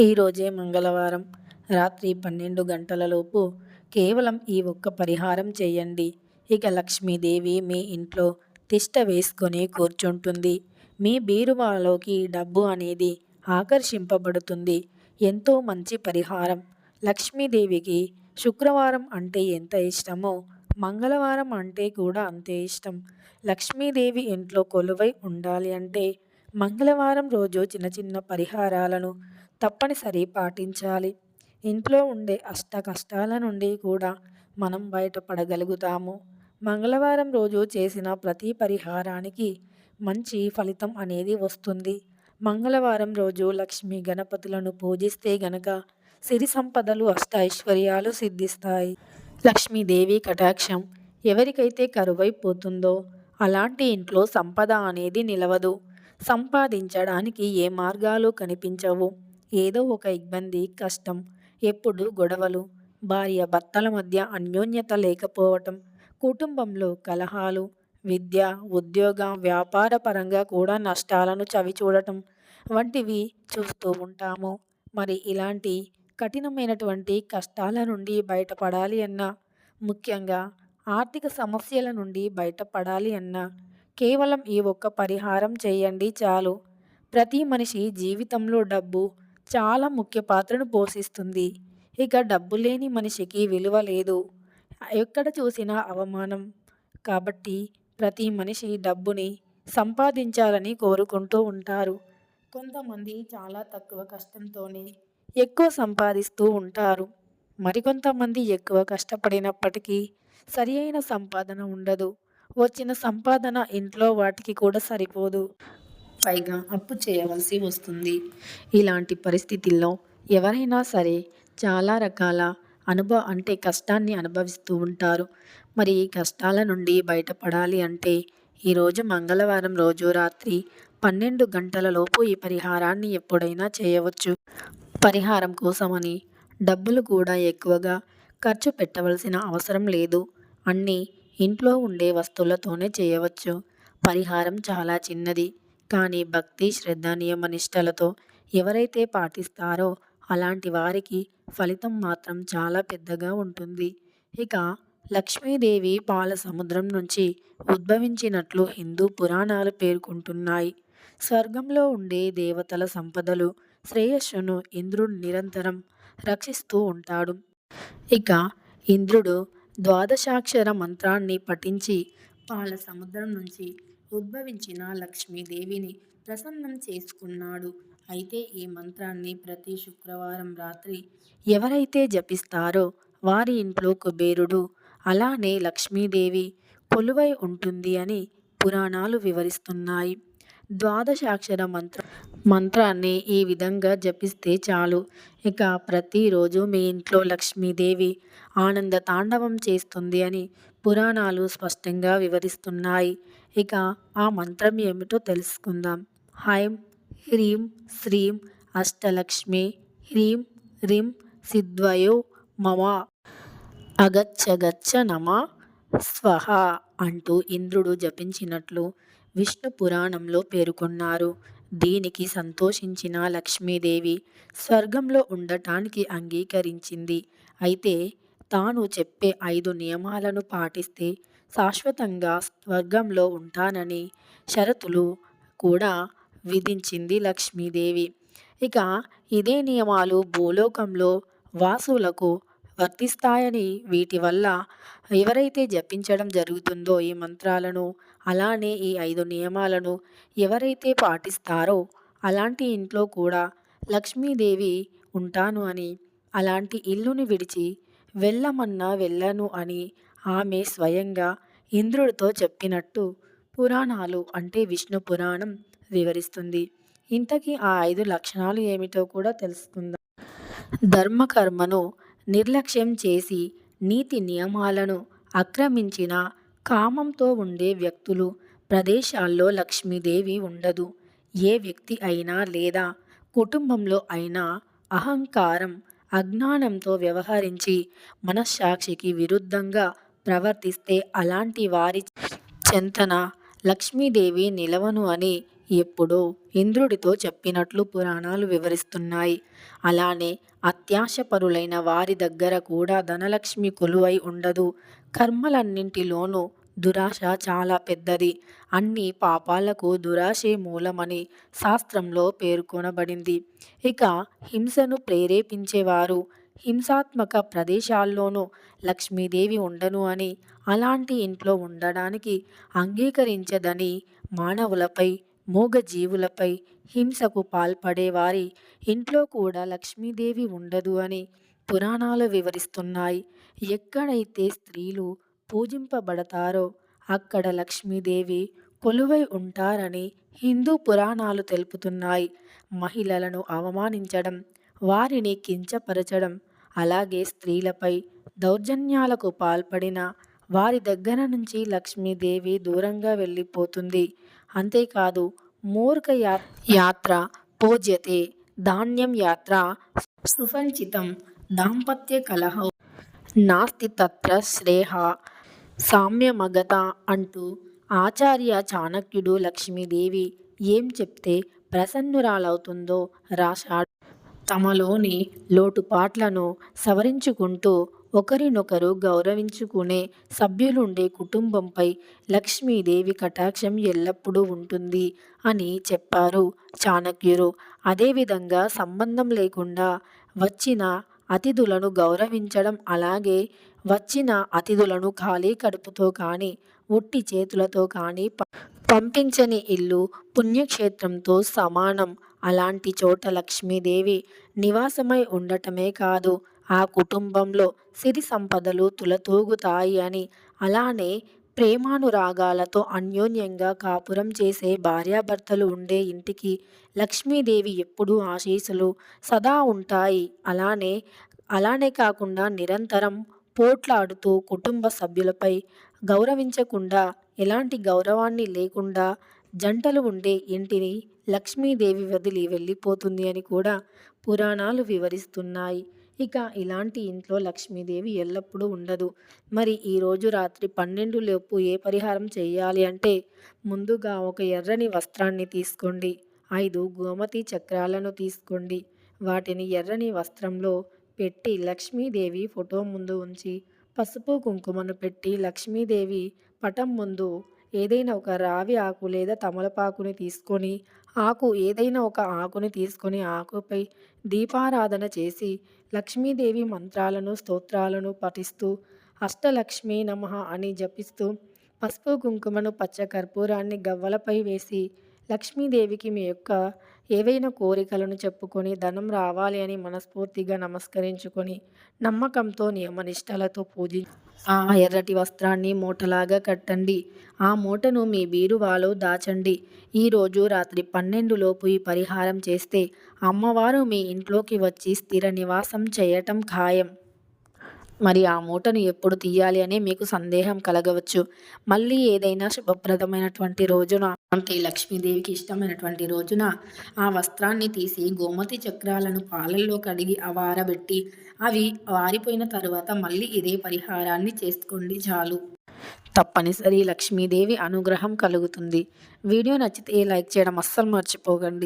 ఈరోజే మంగళవారం. రాత్రి పన్నెండు గంటలలోపు కేవలం ఈ ఒక్క పరిహారం చేయండి. ఇక లక్ష్మీదేవి మీ ఇంట్లో తిష్ట వేసుకొని కూర్చుంటుంది. మీ బీరువాలోకి డబ్బు అనేది ఆకర్షింపబడుతుంది. ఎంతో మంచి పరిహారం. లక్ష్మీదేవికి శుక్రవారం అంటే ఎంత ఇష్టమో మంగళవారం అంటే కూడా అంతే ఇష్టం. లక్ష్మీదేవి ఇంట్లో కొలువై ఉండాలి అంటే మంగళవారం రోజు చిన్న చిన్న పరిహారాలను తప్పనిసరి పాటించాలి. ఇంట్లో ఉండే అష్ట కష్టాల నుండి కూడా మనం బయటపడగలుగుతాము. మంగళవారం రోజు చేసిన ప్రతి పరిహారానికి మంచి ఫలితం అనేది వస్తుంది. మంగళవారం రోజు లక్ష్మీ గణపతులను పూజిస్తే గనక సిరి సంపదలు అష్ట ఐశ్వర్యాలు సిద్ధిస్తాయి. లక్ష్మీదేవి కటాక్షం ఎవరికైతే కరువైపోతుందో అలాంటి ఇంట్లో సంపద అనేది నిలవదు. సంపాదించడానికి ఏ మార్గాలు కనిపించవు. ఏదో ఒక ఇబ్బంది కష్టం ఎప్పుడు గొడవలు భార్య భర్తల మధ్య అన్యోన్యత లేకపోవటం కుటుంబంలో కలహాలు విద్య ఉద్యోగ వ్యాపార పరంగా కూడా నష్టాలను చవిచూడటం వంటివి చూస్తూ ఉంటాము. మరి ఇలాంటి కఠినమైనటువంటి కష్టాల నుండి బయటపడాలి అన్నా ముఖ్యంగా ఆర్థిక సమస్యల నుండి బయటపడాలి అన్నా కేవలం ఈ ఒక్క పరిహారం చేయండి చాలు. ప్రతి మనిషి జీవితంలో డబ్బు చాలా ముఖ్య పాత్రను పోషిస్తుంది. ఇక డబ్బు లేని మనిషికి విలువ లేదు. ఎక్కడ చూసినా అవమానం. కాబట్టి ప్రతి మనిషి డబ్బుని సంపాదించాలని కోరుకుంటూ ఉంటారు. కొంతమంది చాలా తక్కువ కష్టంతోనే ఎక్కువ సంపాదిస్తూ ఉంటారు. మరికొంతమంది ఎక్కువ కష్టపడినప్పటికీ సరి అయిన సంపాదన ఉండదు. వచ్చిన సంపాదన ఇంట్లో వాటికి కూడా సరిపోదు. పైగా అప్పు చేయవలసి వస్తుంది. ఇలాంటి పరిస్థితుల్లో ఎవరైనా సరే చాలా రకాల అనుభవ అంటే కష్టాన్ని అనుభవిస్తూ ఉంటారు. మరి ఈ కష్టాల నుండి బయటపడాలి అంటే ఈరోజు మంగళవారం రోజు రాత్రి పన్నెండు గంటల లోపు ఈ పరిహారాన్ని ఎప్పుడైనా చేయవచ్చు. పరిహారం కోసమని డబ్బులు కూడా ఎక్కువగా ఖర్చు పెట్టవలసిన అవసరం లేదు. అన్నీ ఇంట్లో ఉండే వస్తువులతోనే చేయవచ్చు. పరిహారం చాలా చిన్నది. కానీ భక్తి శ్రద్ధ నియమనిష్టలతో ఎవరైతే పాటిస్తారో అలాంటి వారికి ఫలితం మాత్రం చాలా పెద్దగా ఉంటుంది. ఇక లక్ష్మీదేవి పాల సముద్రం నుంచి ఉద్భవించినట్లు హిందూ పురాణాలు పేర్కొంటున్నాయి. స్వర్గంలో ఉండే దేవతల సంపదలు శ్రేయస్సును ఇంద్రుడు నిరంతరం రక్షిస్తూ ఉంటాడు. ఇక ఇంద్రుడు ద్వాదశాక్షర మంత్రాన్ని పఠించి పాల సముద్రం నుంచి ఉద్భవించిన లక్ష్మీదేవిని ప్రసన్నం చేసుకున్నాడు. అయితే ఈ మంత్రాన్ని ప్రతి శుక్రవారం రాత్రి ఎవరైతే జపిస్తారో వారి ఇంట్లో కుబేరుడు అలానే లక్ష్మీదేవి కొలువై ఉంటుంది అని పురాణాలు వివరిస్తున్నాయి. ద్వాదశాక్షర మంత్ర మంత్రాన్ని ఈ విధంగా జపిస్తే చాలు. ఇక ప్రతిరోజు మీ ఇంట్లో లక్ష్మీదేవి ఆనంద తాండవం చేస్తుంది అని పురాణాలు స్పష్టంగా వివరిస్తున్నాయి. ఇక ఆ మంత్రం ఏమిటో తెలుసుకుందాం. హైం హ్రీం శ్రీం అష్టలక్ష్మి హ్రీం హ్రీం సిద్వయో మమ. అగచ్చగచ్చ నమ స్వహ అంటూ ఇంద్రుడు జపించినట్లు విష్ణు పురాణంలో పేర్కొన్నారు. దీనికి సంతోషించిన లక్ష్మీదేవి స్వర్గంలో ఉండటానికి అంగీకరించింది. అయితే తాను చెప్పే ఐదు నియమాలను పాటిస్తే శాశ్వతంగా స్వర్గంలో ఉంటానని షరతులు కూడా విధించింది లక్ష్మీదేవి. ఇక ఇదే నియమాలు భూలోకంలో వాసులకు వర్తిస్తాయని వీటి వల్ల ఎవరైతే జపించడం జరుగుతుందో ఈ మంత్రాలను అలానే ఈ ఐదు నియమాలను ఎవరైతే పాటిస్తారో అలాంటి ఇంట్లో కూడా లక్ష్మీదేవి ఉంటాను అని అలాంటి ఇల్లుని విడిచి వెళ్ళమన్నా వెళ్ళను అని ఆమె స్వయంగా ఇంద్రుడితో చెప్పినట్టు పురాణాలు అంటే విష్ణు పురాణం వివరిస్తుంది. ఇంతకీ ఆ ఐదు లక్షణాలు ఏమిటో కూడా తెలుసుకుందాం. ధర్మకర్మను నిర్లక్ష్యం చేసి నీతి నియమాలను అక్రమించిన కామంతో ఉండే వ్యక్తులు ప్రదేశాల్లో లక్ష్మీదేవి ఉండదు. ఏ వ్యక్తి అయినా లేదా కుటుంబంలో అయినా అహంకారం అజ్ఞానంతో వ్యవహరించి మనస్సాక్షికి విరుద్ధంగా ప్రవర్తిస్తే అలాంటి వారి చెంతన లక్ష్మీదేవి నిలవను అని ఎప్పుడో ఇంద్రుడితో చెప్పినట్లు పురాణాలు వివరిస్తున్నాయి. అలానే అత్యాశపరులైన వారి దగ్గర కూడా ధనలక్ష్మి కొలువై ఉండదు. కర్మలన్నింటిలోనూ దురాశ చాలా పెద్దది. అన్ని పాపాలకు దురాశే మూలమని శాస్త్రంలో పేర్కొనబడింది. ఇక హింసను ప్రేరేపించేవారు హింసాత్మక ప్రదేశాల్లోనూ లక్ష్మీదేవి ఉండను అని అలాంటి ఇంట్లో ఉండడానికి అంగీకరించదని మానవులపై మూగజీవులపై హింసకు పాల్పడేవారి ఇంట్లో కూడా లక్ష్మీదేవి ఉండదు అని పురాణాలు వివరిస్తున్నాయి. ఎక్కడైతే స్త్రీలు పూజింపబడతారో అక్కడ లక్ష్మీదేవి కొలువై ఉంటారని హిందూ పురాణాలు తెలుపుతున్నాయి. మహిళలను అవమానించడం వారిని కించపరచడం అలాగే స్త్రీలపై దౌర్జన్యాలకు పాల్పడిన వారి దగ్గర నుంచి లక్ష్మీదేవి దూరంగా వెళ్ళిపోతుంది. అంతేకాదు మూర్ఖ యా యాత్ర పూజ్యతే ధాన్యం యాత్ర సుసంచితం దాంపత్య కలహం నాస్తి తత్ర శ్రేహ సామ్యమగత అంటూ ఆచార్య చాణక్యుడు లక్ష్మీదేవి ఏం చెప్తే ప్రసన్నురాలవుతుందో రాశాడు. తమలోని లోటుపాట్లను సవరించుకుంటూ ఒకరినొకరు గౌరవించుకునే సభ్యులుండే కుటుంబంపై లక్ష్మీదేవి కటాక్షం ఎల్లప్పుడూ ఉంటుంది అని చెప్పారు చాణక్యులు. అదేవిధంగా సంబంధం లేకుండా వచ్చిన అతిథులను గౌరవించడం అలాగే వచ్చిన అతిథులను ఖాళీ కడుపుతో కానీ ఒట్టి చేతులతో కానీ పంపించని ఇల్లు పుణ్యక్షేత్రంతో సమానం. అలాంటి చోట లక్ష్మీదేవి నివాసమై ఉండటమే కాదు ఆ కుటుంబంలో సిరి సంపదలు తులతూగుతాయి అని అలానే ప్రేమానురాగాలతో అన్యోన్యంగా కాపురం చేసే భార్యాభర్తలు ఉండే ఇంటికి లక్ష్మీదేవి ఎప్పుడూ ఆశీస్సులు సదా ఉంటాయి. అలానే అలానే కాకుండా నిరంతరం పోట్లాడుతూ కుటుంబ సభ్యులపై గౌరవించకుండా ఎలాంటి గౌరవాన్ని లేకుండా జంటలు ఉండే ఇంటిని లక్ష్మీదేవి వదిలి వెళ్ళిపోతుంది అని కూడా పురాణాలు వివరిస్తున్నాయి. ఇక ఇలాంటి ఇంట్లో లక్ష్మీదేవి ఎల్లప్పుడూ ఉండదు. మరి ఈరోజు రాత్రి పన్నెండు లోపు ఏ పరిహారం చేయాలి అంటే ముందుగా ఒక ఎర్రని వస్త్రాన్ని తీసుకోండి. ఐదు గోమతి చక్రాలను తీసుకోండి. వాటిని ఎర్రని వస్త్రంలో పెట్టి లక్ష్మీదేవి ఫోటో ముందు ఉంచి పసుపు కుంకుమను పెట్టి లక్ష్మీదేవి పటం ముందు ఏదైనా ఒక రావి ఆకు లేదా తమలపాకుని తీసుకొని ఆకు ఏదైనా ఒక ఆకుని తీసుకొని ఆకుపై దీపారాధన చేసి లక్ష్మీదేవి మంత్రాలను స్తోత్రాలను పఠిస్తూ అష్టలక్ష్మీ నమః అని జపిస్తూ పసుపు కుంకుమను పచ్చ కర్పూరాన్ని గవ్వలపై వేసి లక్ష్మీదేవికి మీ యొక్క ఏవైనా కోరికలను చెప్పుకొని ధనం రావాలి అని మనస్ఫూర్తిగా నమస్కరించుకొని నమ్మకంతో నియమనిష్టలతో పూజి ఆ ఎర్రటి వస్త్రాన్ని మూటలాగా కట్టండి. ఆ మూటను మీ బీరువాలో దాచండి. ఈరోజు రాత్రి పన్నెండు లోపు ఈ పరిహారం చేస్తే అమ్మవారు మీ ఇంట్లోకి వచ్చి స్థిర నివాసం చేయటం ఖాయం. మరి ఆ మూటను ఎప్పుడు తీయాలి అని మీకు సందేహం కలగవచ్చు. మళ్ళీ ఏదైనా శుభప్రదమైనటువంటి రోజున అంటే లక్ష్మీదేవికి ఇష్టమైనటువంటి రోజున ఆ వస్త్రాన్ని తీసి గోమతి చక్రాలను పాలల్లో కడిగి అవారబెట్టి అవి వారిపోయిన తరువాత మళ్ళీ ఇదే పరిహారాన్ని చేసుకోండి చాలు. తప్పనిసరి లక్ష్మీదేవి అనుగ్రహం కలుగుతుంది. వీడియో నచ్చితే లైక్ చేయడం అస్సలు మర్చిపోకండి.